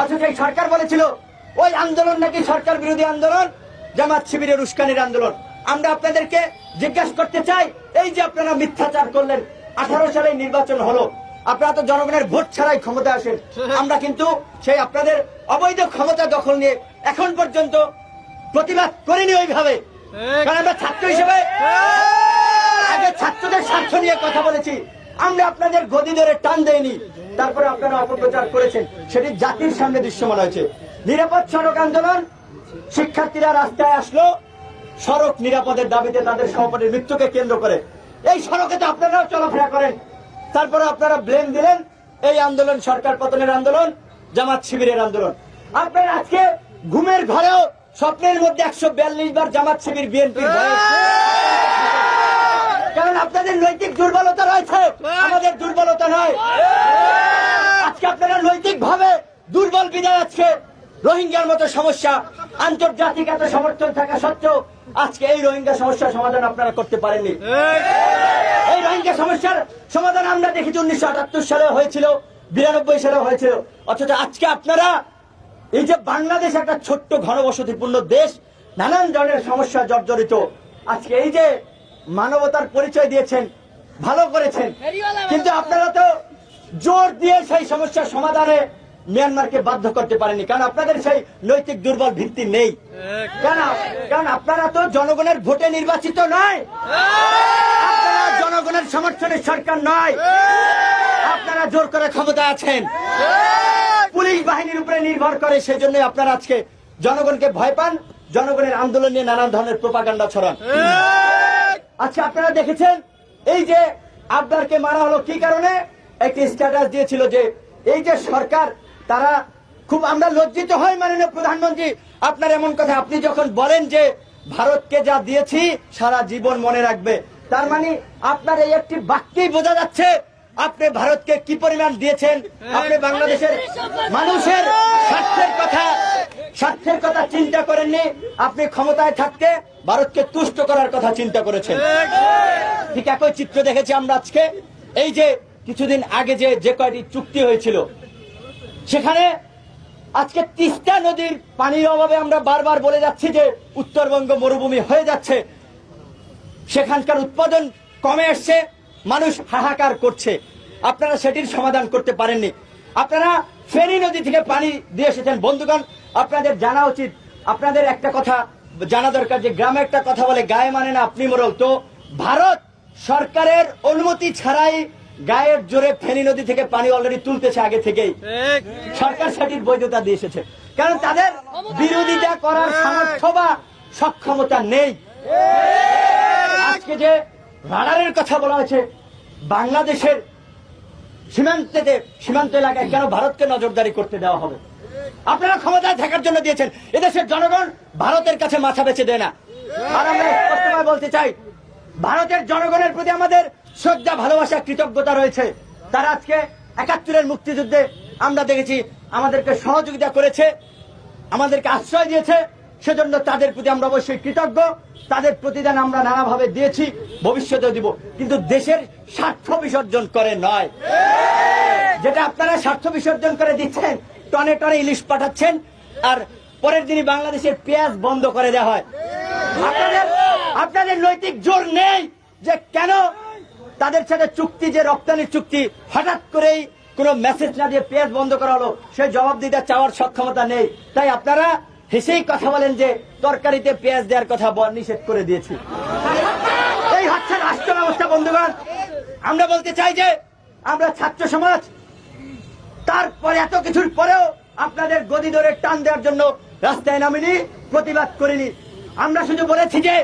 অথচ এই সরকার বলেছিল ওই আন্দোলন নাকি সরকার বিরোধী আন্দোলন? জামাত শিবিরের উস্কানির আন্দোলন। আমরা আপনাদেরকে জিজ্ঞাসা করতে চাই এই যে আপনারা মিথ্যাচার করলেন আঠারো সালে নির্বাচন হলো আপনারা তো জনগণের ভোট ছাড়াই ক্ষমতা আসেন। আমরা কিন্তু সেই আপনাদের অবৈধ ক্ষমতা দখল নিয়ে এখন পর্যন্ত প্রতিবাদ করিনি ওইভাবে। কারণ আমরা ছাত্র হিসেবে আগে ছাত্রদের স্বার্থ নিয়ে কথা বলেছি। আমরা আপনাদের গদি ধরে টান দেয়নি তারপরে আপনারা অপপ্রচার করেছেন। সেটি জাতির সামনে দৃশ্যমান হয়েছে। নিরাপদ সড়ক আন্দোলন, শিক্ষার্থীরা রাস্তায় আসলো। সড়ক নিরাপদের দাবিতে তাদের সহপাঠীর মৃত্যুকে কেন্দ্র করে। এই সড়কে তো আপনারাও চলাফেরা করেন। তারপরে আপনারা ব্লেম দিলেন এই আন্দোলন, সরকার পতনের আন্দোলন, জামাত শিবিরের আন্দোলন। আপনারা আজকে ঘুমের ঘরেও স্বপ্নের মধ্যে একশো বিয়াল্লিশ বার জামাত শিবির বিএনপি কারণ আপনাদের নৈতিক দুর্বলতা রয়েছে। আমাদের দুর্বলতা নয়। আজকে আপনারা নৈতিক ভাবে দুর্বল বিদায় আজকে রোহিঙ্গার মতো সমস্যা আন্তর্জাতিক এত সমর্থন থাকা সত্ত্বেও আজকে এই রোহিঙ্গা সমস্যার সমাধান আপনারা করতে পারেননি। এই রোহিঙ্গা সমস্যার সমাধান আমরা দেখেছি উনিশশো আটাত্তর সালে হয়েছিল বিরানব্বই সালে হয়েছিল। অথচ আজকে আপনারা এই যে বাংলাদেশ একটা ছোট্ট ঘনবসতিপূর্ণ দেশ নানান ধরনের সমস্যা জর্জরিত। আজকে এই যে মানবতার পরিচয় দিয়েছেন ভালো করেছেন। কিন্তু আপনারা তো জোর দিয়ে সেই সমস্যার সমাধানে মিয়ানমারকে বাধ্য করতে পারেনি কারণ আপনাদের সেই নৈতিক দুর্বল ভিত্তি নেই। কেন কারণ আপনারা তো জনগণের ভোটে নির্বাচিত নয়। আপনারা জনগণের সমর্থনের সরকার নয়। আপনারা জোর করে ক্ষমতা আছেন। পুলিশ বাহিনীর উপরে নির্ভর করে সেই জন্য আপনারা আজকে জনগণকে ভয় পান জনগণের আন্দোলন নিয়ে নানান ধরনের প্রোপাগান্ডা ছড়ান। আচ্ছা আপনারা দেখেছেন? এই যে আবদারকে মারা হলো কি কারণে? একটি স্ট্যাটাস দিয়েছিল যে এই যে সরকার, তারা খুব আমরা লজ্জিত হই মাননীয় প্রধানমন্ত্রী। আপনার এমন কথা, আপনি যখন বলেন যে ভারতকে যা দিয়েছি, সারা জীবন মনে রাখবে। তার মানে আপনার এই একটি বাক্যেই বোঝা যাচ্ছে আপনি ভারতকে কি পরিমাণ দিয়েছেন। আপনি বাংলাদেশের মানুষের স্বার্থের কথা স্বার্থের কথা চিন্তা করেননি, আপনি ক্ষমতায় থাকতে ভারতকে তুষ্ট করার কথা চিন্তা করেছেন। ঠিক একই চিত্র দেখেছি আমরা আজকে। এই যে কিছুদিন আগে যে যে কয়টি চুক্তি হয়েছিল, সেখানে আজকে তিস্তা নদীর পানির অভাবে আমরা বারবার বলে যাচ্ছি যে, উত্তরবঙ্গ মরুভূমি হয়ে যাচ্ছে। সেখানকার উৎপাদন কমে আসছে মানুষ হাহাকার করছে। আপনারা সেটির সমাধান করতে পারেননি। আপনারা ফেনী নদী থেকে পানি দিয়ে এসেছেন। বন্ধুগণ আপনাদের জানা উচিত। আপনাদের একটা কথা জানা দরকার যে গ্রামে একটা কথা বলে গায়ে মানে না আপনি মোরল। তো ভারত সরকারের অনুমতি ছাড়াই গায়ের জোরে ফেনী নদী থেকে পানি অলরেডি তুলতেছে আগে থেকেই। সরকার সেটির বৈধতা দিয়ে এসেছে। কারণ তাদের বিরোধিতা করার সামর্থ্য বা সক্ষমতা নেই। আজকে যে রাডারের কথা বলা হয়েছে বাংলাদেশের সীমান্তেতে সীমান্ত এলাকায় কেন ভারতকে নজরদারি করতে দেওয়া হবে? আপনারা ক্ষমতায় থাকার জন্য দিয়েছেন। এদেশের জনগণ ভারতের কাছে মাথা বেছে দেয় না। আর আমরা বলতে চাই, ভারতের জনগণের প্রতি আমাদের শ্রদ্ধা, ভালোবাসা, কৃতজ্ঞতা রয়েছে। তারা আজকে একাত্তরের মুক্তিযুদ্ধে আমরা দেখেছি আমাদেরকে সহযোগিতা করেছে, আমাদেরকে আশ্রয় দিয়েছে। সেজন্য তাদের প্রতি আমরা অবশ্যই কৃতজ্ঞ। তাদের প্রতিদান আমরা নানাভাবে দিয়েছি, ভবিষ্যতেও দিব। কিন্তু দেশের স্বার্থ বিসর্জন করে নয়। যেটা আপনারা স্বার্থ বিসর্জন করে দিচ্ছেন টনে টনে ইলিশ পাঠাচ্ছেন আর পরের দিনই বাংলাদেশের পেঁয়াজ বন্ধ করে দেওয়া হয়। আপনাদের আপনাদের নৈতিক জোর নেই যে কেন তাদের সাথে চুক্তি, যে রপ্তানির চুক্তি হঠাৎ করেই কোন মেসেজ না দিয়ে পেঁয়াজ বন্ধ করা হলো সেই জবাব দিতে চাওয়ার সক্ষমতা নেই। তাই আপনারা হেসেই কথা বলেন যে তরকারিতে পেঁয়াজ দেওয়ার কথা নিষেধ করে দিয়েছি। এই হচ্ছে রাষ্ট্র ব্যবস্থা বন্ধুগণ। আমরা বলতে চাই যে আমরা ছাত্র সমাজ তারপরে এত কিছুর পরেও আপনাদের গদি ধরে টান দেওয়ার জন্য রাস্তায় নামিনি প্রতিবাদ করিনি। আমরা শুধু বলেছি যে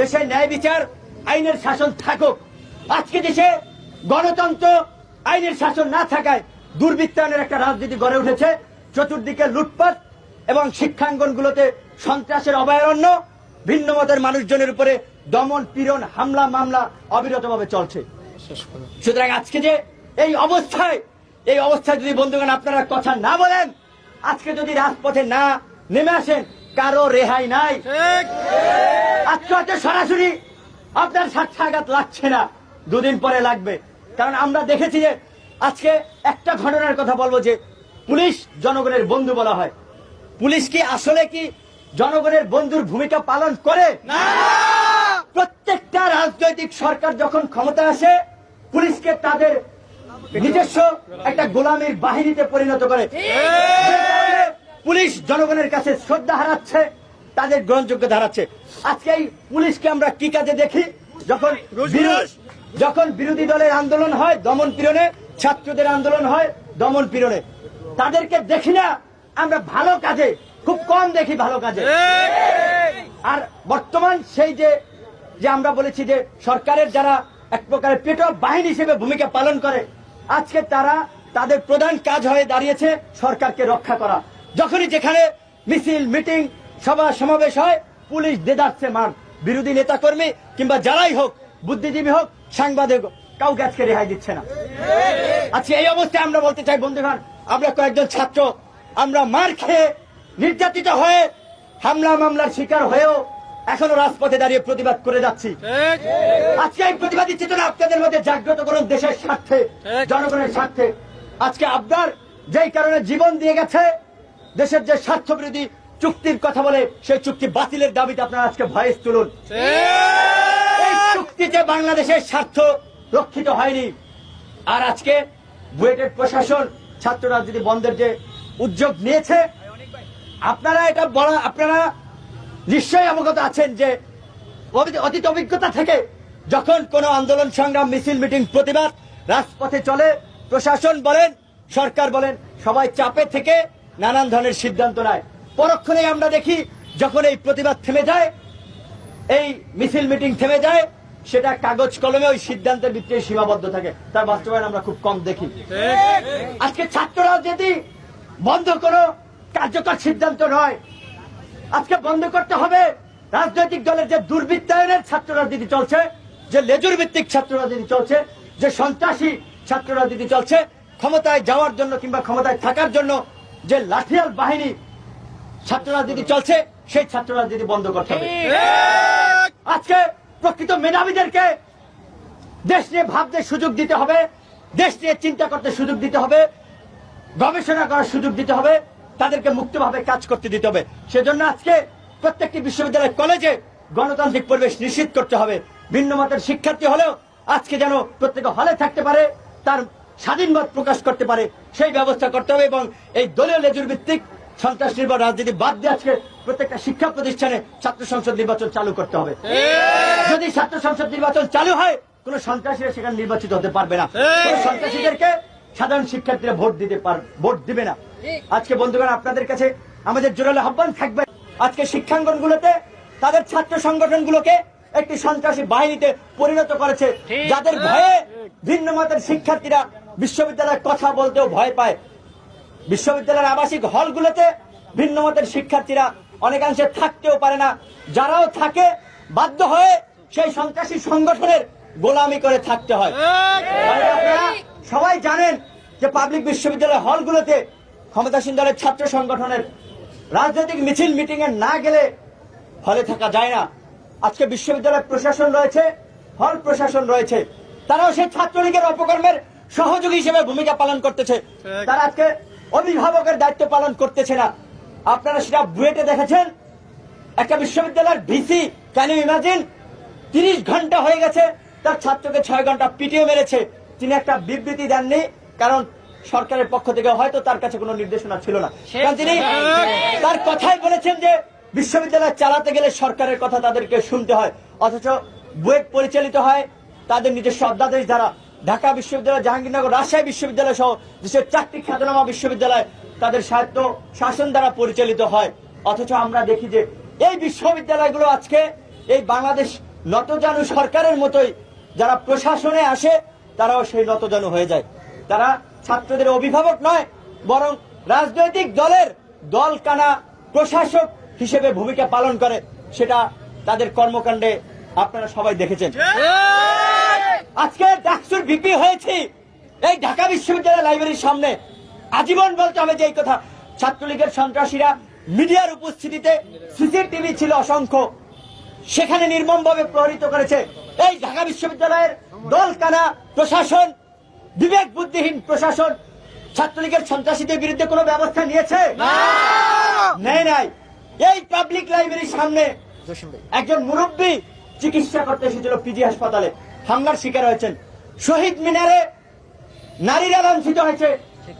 দেশে ন্যায় বিচার আইনের শাসন থাকুক। আজকে দেশে গণতন্ত্র আইনের শাসন না থাকায় দুর্বৃত্তায়নের একটা রাজনীতি গড়ে উঠেছে। চতুর্দিকে লুটপাট এবং শিক্ষাঙ্গনগুলোতে সন্ত্রাসের অভয়ারণ্য ভিন্ন মতের মানুষজনের উপরে দমন পীড়ন হামলা মামলা অবিরতভাবে চলছে। সুতরাং আজকে যে এই অবস্থায় এই অবস্থায় যদি বন্ধুগণ আপনারা কথা না বলেন আজকে যদি রাজপথে না নেমে আসেন কারও রেহাই নাই। আজকে হয়তো সরাসরি আপনার সাক্ষাৎ লাগছে না দুদিন পরে লাগবে। কারণ আমরা দেখেছি যে আজকে একটা ঘটনার কথা বলব যে পুলিশ জনগণের বন্ধু বলা হয়। পুলিশ কি আসলে কি জনগণের বন্ধুর ভূমিকা পালন করে? না। প্রত্যেকটা রাজনৈতিক সরকার যখন ক্ষমতা আসে পুলিশকে তাদের নিজস্ব একটা গোলামীর বাহিনীতে পরিণত করে। পুলিশ জনগণের কাছে শ্রদ্ধা হারাচ্ছে তাদের গ্রহণযোগ্যতা হারাচ্ছে। আজকে এই পুলিশকে আমরা কি কাজে দেখি? যখন যখন বিরোধী দলের আন্দোলন হয় দমন পীড়নে ছাত্রদের আন্দোলন হয় দমন পীড়নে। তাদেরকে দেখি না আমরা ভালো কাজে খুব কম দেখি ভালো কাজে। আর বর্তমান সেই যে যে আমরা বলেছি যে সরকারের যারা এক প্রকারের পেট্রোল বাহিনী হিসেবে ভূমিকা পালন করে আজকে তারা তাদের প্রধান কাজ হয়ে দাঁড়িয়েছে সরকারকে রক্ষা করা। যখনই যেখানে মিছিল, মিটিং, সভা, সমাবেশ হয়, পুলিশ দেদাচ্ছে মার বিরোধী নেতাকর্মী কিংবা যারাই হোক, বুদ্ধিজীবী হোক, সাংবাদিক কাউকে আজকে রেহাই দিচ্ছে না। আজকে এই অবস্থায় আমরা বলতে চাই, বন্ধুগণ, আমরা কয়েকজন ছাত্র, আমরা মার খেয়ে নির্যাতিত হয়ে হামলা মামলার শিকার হয়েও এখনও রাজপথে দাঁড়িয়ে প্রতিবাদ করে যাচ্ছি। আজকে এই প্রতিবাদী চেতনা আপনাদের মধ্যে জাগ্রত করুন দেশের স্বার্থে জনগণের স্বার্থে। আজকে আপনার যেই কারণে জীবন দিয়ে গেছে দেশের যে স্বার্থ বিরোধী চুক্তির কথা বলে সেই চুক্তি বাতিলের দাবিতে আপনারা আজকে ভয়েস তুলুন। এই চুক্তিতে বাংলাদেশের স্বার্থ রক্ষিত হয়নি। আর আজকে বুয়েটের প্রশাসন ছাত্র রাজনীতি বন্ধের যে উদ্যোগ নিয়েছে আপনারা এটা বলা আপনারা নিশ্চয়ই অবগত আছেন যে অতীত- অভিজ্ঞতা থেকে যখন কোনো আন্দোলন সংগ্রাম মিছিল মিটিং প্রতিবাদ রাজপথে চলে প্রশাসন বলেন সরকার বলেন সবাই চাপে থেকে নানান ধরনের সিদ্ধান্ত নেয়। পরক্ষণেই আমরা দেখি যখন এই প্রতিবাদ থেমে যায় এই মিছিল মিটিং থেমে যায় সেটা কাগজ কলমে ওই সিদ্ধান্তের ভিত্তিতে সীমাবদ্ধ থাকে। তার বাস্তবায়ন আমরা খুব কম দেখি। আজকে ছাত্র রাজনীতি বন্ধ কোনো কার্যকর সিদ্ধান্ত নয়। আজকে বন্ধ করতে হবে। রাজনৈতিক দলের যে দুর্বৃত্তায়নের ছাত্র রাজনীতি চলছে যে লেজুর ভিত্তিক ছাত্র রাজনীতি চলছে যে সন্ত্রাসী ছাত্র রাজনীতি চলছে ক্ষমতায় যাওয়ার জন্য কিংবা ক্ষমতায় থাকার জন্য যে লাঠিয়াল বাহিনী ছাত্র রাজনীতি চলছে সেই ছাত্র রাজনীতি বন্ধ করতে হবে। আজকে প্রকৃত মেধাবীদেরকে দেশ নিয়ে ভাবতে সুযোগ দিতে হবে দেশ নিয়ে চিন্তা করতে সুযোগ দিতে হবে গবেষণা করার সুযোগ দিতে হবে তাদেরকে মুক্তভাবে কাজ করতে দিতে হবে। সেজন্য আজকে প্রত্যেকটি বিশ্ববিদ্যালয় কলেজে গণতান্ত্রিক পরিবেশ নিশ্চিত করতে হবে। ভিন্ন মতের শিক্ষার্থী হলেও আজকে যেন প্রত্যেকে হলে থাকতে পারে তার স্বাধীন মত প্রকাশ করতে পারে সেই ব্যবস্থা করতে হবে এবং এই দলীয় লেজুর ভিত্তিক সন্ত্রাস নির্ভর রাজনীতি বাদ দিয়ে আজকে প্রত্যেকটা শিক্ষা প্রতিষ্ঠানে ছাত্র সংসদ নির্বাচন চালু করতে হবে। যদি ছাত্র সংসদ নির্বাচন চালু হয় কোন সন্ত্রাসীরা সেখানে নির্বাচিত হতে পারবে না। সন্ত্রাসীদেরকে সাধারণ শিক্ষার্থীরা ভোট দিতে পার ভোট দিবে না। আজকে বন্ধুগণ আপনাদের কাছে আমাদের জোরালো আহ্বান থাকবে। আজকে শিক্ষাঙ্গনগুলোতে তাদের ছাত্র সংগঠনগুলোকে একটি সন্ত্রাসী বাহিনীতে পরিণত করেছে। যাদের ভয়ে ভিন্ন মতের শিক্ষার্থীরা বিশ্ববিদ্যালয়ের কথা বলতেও ভয় পায়। বিশ্ববিদ্যালয়ের আবাসিক হলগুলোতে ভিন্ন মতের শিক্ষার্থীরা অনেকাংশে থাকতেও পারে না। যারাও থাকে বাধ্য হয়ে সেই সন্ত্রাসী সংগঠনের গোলামি করে থাকতে হয়। সবাই জানেন যে পাবলিক বিশ্ববিদ্যালয় হলগুলোতে ক্ষমতাসীন দলের ছাত্র সংগঠনের রাজনৈতিক মিছিল মিটিং এ না গেলে হলে থাকা যায় না। আজকে বিশ্ববিদ্যালয় প্রশাসন রয়েছে হল প্রশাসন রয়েছে। তারাও সেই ছাত্রলীগের অপকর্মের সহযোগী হিসেবে ভূমিকা পালন করতেছে। তারা আজকে অভিভাবকের দায়িত্ব পালন করতেছে না। আপনারা সেটা বুয়েটে দেখেছেন? একটা বিশ্ববিদ্যালয়ের ভিসি ক্যান ইউ ইমাজিন তিরিশ ঘণ্টা হয়ে গেছে তার ছাত্রকে ছয় ঘণ্টা পিটিয়ে মেরেছে। তিনি একটা বিবৃতি দেননি কারণ সরকারের পক্ষ থেকে হয়তো তার কাছে কোনো নির্দেশনা ছিল না। কারণ তিনি তার কথাই বলেছেন যে বিশ্ববিদ্যালয় চালাতে গেলে সরকারের কথা তাদেরকে শুনতে হয়। অথচ বুয়েট পরিচালিত হয় তাদের নিজস্ব অধ্যাদেশ দ্বারা। ঢাকা বিশ্ববিদ্যালয় জাহাঙ্গীরনগর রাজশাহী বিশ্ববিদ্যালয় সহ দেশের চারটি খ্যাতনামা বিশ্ববিদ্যালয় তাদের সাহিত্য শাসন দ্বারা পরিচালিত হয়। অথচ আমরা দেখি যে এই বিশ্ববিদ্যালয়গুলো আজকে এই বাংলাদেশ নতজানু সরকারের মতোই যারা প্রশাসনে আসে তারাও সেই নতজানু হয়ে যায়। তারা ছাত্রদের অভিভাবক নয়, বরং রাজনৈতিক দলের দল কানা প্রশাসক হিসেবে ভূমিকা পালন করে। সেটা তাদের কর্মকাণ্ডে আপনারা সবাই দেখেছেন। আজকে ডাকসুর ভিপি হয়েছি এই ঢাকা বিশ্ববিদ্যালয় লাইব্রেরির সামনে। আজীবন বলতে হবে যে এই কথা, ছাত্রলীগের সন্ত্রাসীরা মিডিয়ার উপস্থিতিতে সিসিটিভি ছিল অসংখ্য। সেখানে নির্মমভাবে প্রহরিত করেছে এই ঢাকা বিশ্ববিদ্যালয়ের দল কানা প্রশাসন। বিবেক বুদ্ধিহীন প্রশাসন ছাত্রলীগের সন্ত্রাসীদের বিরুদ্ধে কোনো ব্যবস্থা নিয়েছে? নেয় নাই। এই পাবলিক লাইব্রেরির সামনে একজন মুরব্বী চিকিৎসা করতে এসেছিল পিজি হাসপাতালে। হামলার শিকার হয়েছেন। শহীদ মিনারে নারীরা লাঞ্ছিত হয়েছে।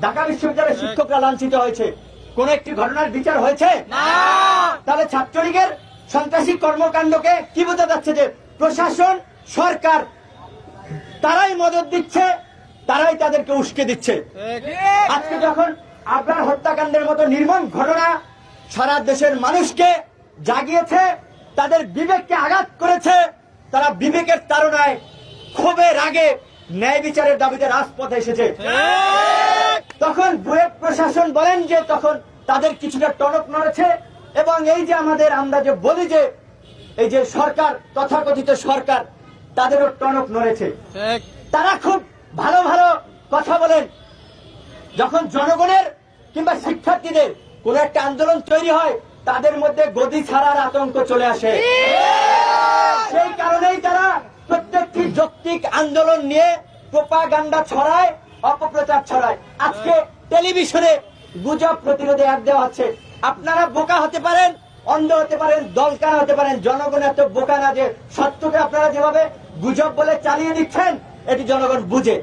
ঢাকা বিশ্ববিদ্যালয়ের শিক্ষকরা লাঞ্ছিত হয়েছে। কোন একটি ঘটনার বিচার হয়েছে? তাহলে ছাত্রলীগের সন্ত্রাসী কর্মকাণ্ডকে কি বোঝা যাচ্ছে যে প্রশাসন সরকার তারাই মদত দিচ্ছে তারাই তাদেরকে উস্কে দিচ্ছে। আজকে যখন আপনার হত্যাকাণ্ডের মতো নির্মম ঘটনা সারা দেশের মানুষকে জাগিয়েছে তাদের বিবেককে আঘাত করেছে তারা বিবেকের তাড়নায় ক্ষোভের রাগে ন্যায় বিচারের দাবিতে রাজপথে এসেছে। তখন বুয়েট প্রশাসন বলেন যে তখন তাদের কিছুটা টনক নড়েছে এবং এই যে আমাদের আমরা যে বলি যে এই যে সরকার তথাকথিত সরকার তাদেরও টনক নড়েছে। তারা খুব ভালো ভালো কথা বলেন। যখন জনগণের কিংবা শিক্ষার্থীদের কোন একটা আন্দোলন তৈরি হয়, তাদের মধ্যে গদি ছাড়ার আতঙ্ক চলে আসে। সেই কারণেই তারা প্রত্যেকটি যৌক্তিক আন্দোলন নিয়ে প্রোপাগান্ডা ছড়ায়, অপপ্রচার ছড়ায়। আজকে টেলিভিশনে গুজব প্রতিরোধে অ্যাড দেওয়া হচ্ছে আপনারা বোকা হতে পারেন, অন্ধ হতে পারেন দলকার হতে পারেন, জনগণ এত বোকা না যে সত্যকে আপনারা যেভাবে গুজব বলে চালিয়ে দিচ্ছেন এটি জনগণ বুঝে।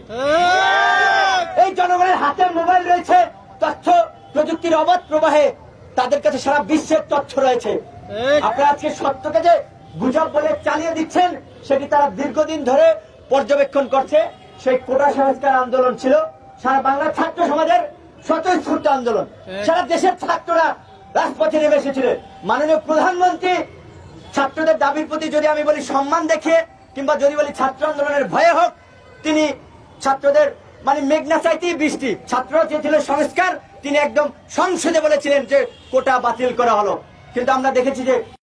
এই জনগণের হাতে মোবাইল রয়েছে, তথ্য, প্রযুক্তির অবাধ প্রবাহে। তাদের কাছে সারা বিশ্বের তথ্য রয়েছে। আপনারা আজকে সত্যকে যে গুজব বলে চালিয়ে দিচ্ছেন, সেটি তারা দীর্ঘদিন ধরে পর্যবেক্ষণ করছে। সেই কোটা সংস্কার আন্দোলন ছিল। সারা বাংলার ছাত্র সমাজের স্বতঃস্ফূর্ত আন্দোলন। সারা দেশের ছাত্ররা রাজপথে নেমে এসেছিলেন মাননীয় প্রধানমন্ত্রী ছাত্রদের দাবির প্রতি যদি আমি বলি সম্মান দেখে কিংবা যদি বলি ছাত্র আন্দোলনের ভয়ে হোক তিনি ছাত্রদের মানে মেঘনা চাইতেই বৃষ্টি। ছাত্র যে ছিল সংস্কার, তিনি একদম সংসদে বলেছিলেন যে কোটা বাতিল করা হলো। কিন্তু আমরা দেখেছি যে